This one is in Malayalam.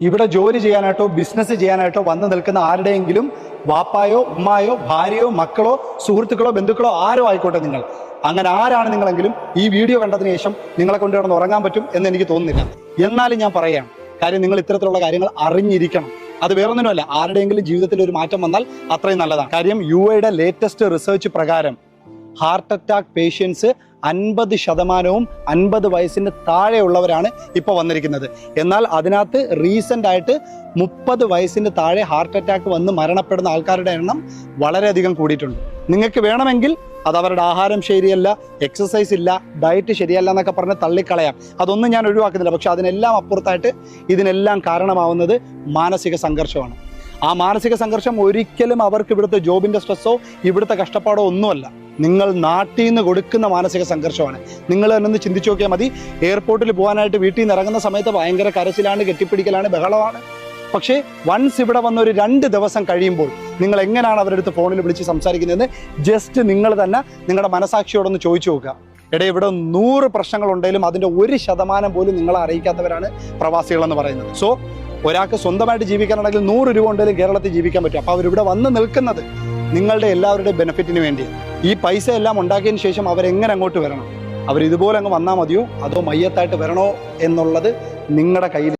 ഇവിടെ ജോലി ചെയ്യാനായിട്ടോ ബിസിനസ് ചെയ്യാനായിട്ടോ വന്നു നിൽക്കുന്ന ആരുടെയെങ്കിലും വാപ്പായോ ഉമ്മായോ ഭാര്യയോ മക്കളോ സുഹൃത്തുക്കളോ ബന്ധുക്കളോ ആരോ ആയിക്കോട്ടെ നിങ്ങൾ. അങ്ങനെ ആരാണ് നിങ്ങളെങ്കിലും ഈ വീഡിയോ കണ്ടതിന് ശേഷം നിങ്ങളെ കൊണ്ട് കിടന്ന് ഉറങ്ങാൻ പറ്റും എന്ന് എനിക്ക് തോന്നുന്നില്ല. എന്നാലും ഞാൻ പറയാം കാര്യം നിങ്ങൾ ഇത്തരത്തിലുള്ള കാര്യങ്ങൾ അറിഞ്ഞിരിക്കണം. അത് വേറൊന്നിനുമല്ല ആരുടെയെങ്കിലും ജീവിതത്തിൽ ഒരു മാറ്റം വന്നാൽ അത്രയും നല്ലതാണ്. കാര്യം യു എയുടെ ലേറ്റസ്റ്റ് റിസർച്ച് പ്രകാരം ഹാർട്ട് അറ്റാക്ക് പേഷ്യൻസ് അൻപത് ശതമാനവും അൻപത് വയസ്സിന് താഴെയുള്ളവരാണ് ഇപ്പോൾ വന്നിരിക്കുന്നത്. എന്നാൽ അതിനകത്ത് റീസെന്റ് ആയിട്ട് മുപ്പത് വയസ്സിന് താഴെ ഹാർട്ട് അറ്റാക്ക് വന്ന് മരണപ്പെടുന്ന ആൾക്കാരുടെ എണ്ണം വളരെയധികം കൂടിയിട്ടുണ്ട്. നിങ്ങൾക്ക് വേണമെങ്കിൽ അത് അവരുടെ ആഹാരം ശരിയല്ല എക്സസൈസ് ഇല്ല ഡയറ്റ് ശരിയല്ല എന്നൊക്കെ പറഞ്ഞ് തള്ളിക്കളയാം. അതൊന്നും ഞാൻ ഒഴിവാക്കുന്നില്ല. പക്ഷെ അതിനെല്ലാം അപ്പുറത്തായിട്ട് ഇതിനെല്ലാം കാരണമാവുന്നത് മാനസിക സംഘർഷമാണ്. ആ മാനസിക സംഘർഷം ഒരിക്കലും അവർക്ക് ഇവിടുത്തെ ജോബിന്റെ സ്ട്രെസ്സോ ഇവിടുത്തെ കഷ്ടപ്പാടോ ഒന്നുമല്ല. നിങ്ങൾ നാട്ടിൽ നിന്ന് കൊടുക്കുന്ന മാനസിക സംഘർഷമാണ്. നിങ്ങൾ തന്നെ ഒന്ന് ചിന്തിച്ചു നോക്കിയാൽ മതി. എയർപോർട്ടിൽ പോകാനായിട്ട് വീട്ടിൽ നിന്ന് ഇറങ്ങുന്ന സമയത്ത് ഭയങ്കര കരച്ചിലാണ് കെട്ടിപ്പിടിക്കലാണ് ബഹളമാണ്. പക്ഷേ വൺസ് ഇവിടെ വന്ന ഒരു രണ്ട് ദിവസം കഴിയുമ്പോൾ നിങ്ങൾ എങ്ങനെയാണ് അവരുടെ അടുത്ത് ഫോണിൽ വിളിച്ച് സംസാരിക്കുന്നതെന്ന് ജസ്റ്റ് നിങ്ങൾ തന്നെ നിങ്ങളുടെ മനസാക്ഷിയോടൊന്ന് ചോദിച്ചു നോക്കുക. ഇടയിൽ ഇവിടെ നൂറ് പ്രശ്നങ്ങളുണ്ടെങ്കിലും അതിന്റെ ഒരു ശതമാനം പോലും നിങ്ങളെ അറിയിക്കാത്തവരാണ് പ്രവാസികളെന്ന് പറയുന്നത്. സോ ഒരാൾക്ക് സ്വന്തമായിട്ട് ജീവിക്കാനാണെങ്കിൽ നൂറ് രൂപ ഉണ്ടെങ്കിലും കേരളത്തിൽ ജീവിക്കാൻ പറ്റും. അപ്പോൾ അവരിവിടെ വന്ന് നിൽക്കുന്നത് നിങ്ങളുടെ എല്ലാവരുടെയും ബെനിഫിറ്റിന് വേണ്ടി ഈ പൈസ എല്ലാം ഉണ്ടാക്കിയതിന് ശേഷം അവരെങ്ങനെ അങ്ങോട്ട് വരണം? അവരിതുപോലെ അങ്ങ് വന്നാൽ മതിയോ? അതോ മയ്യത്തായിട്ട് വരണോ എന്നുള്ളത് നിങ്ങളുടെ കയ്യിൽ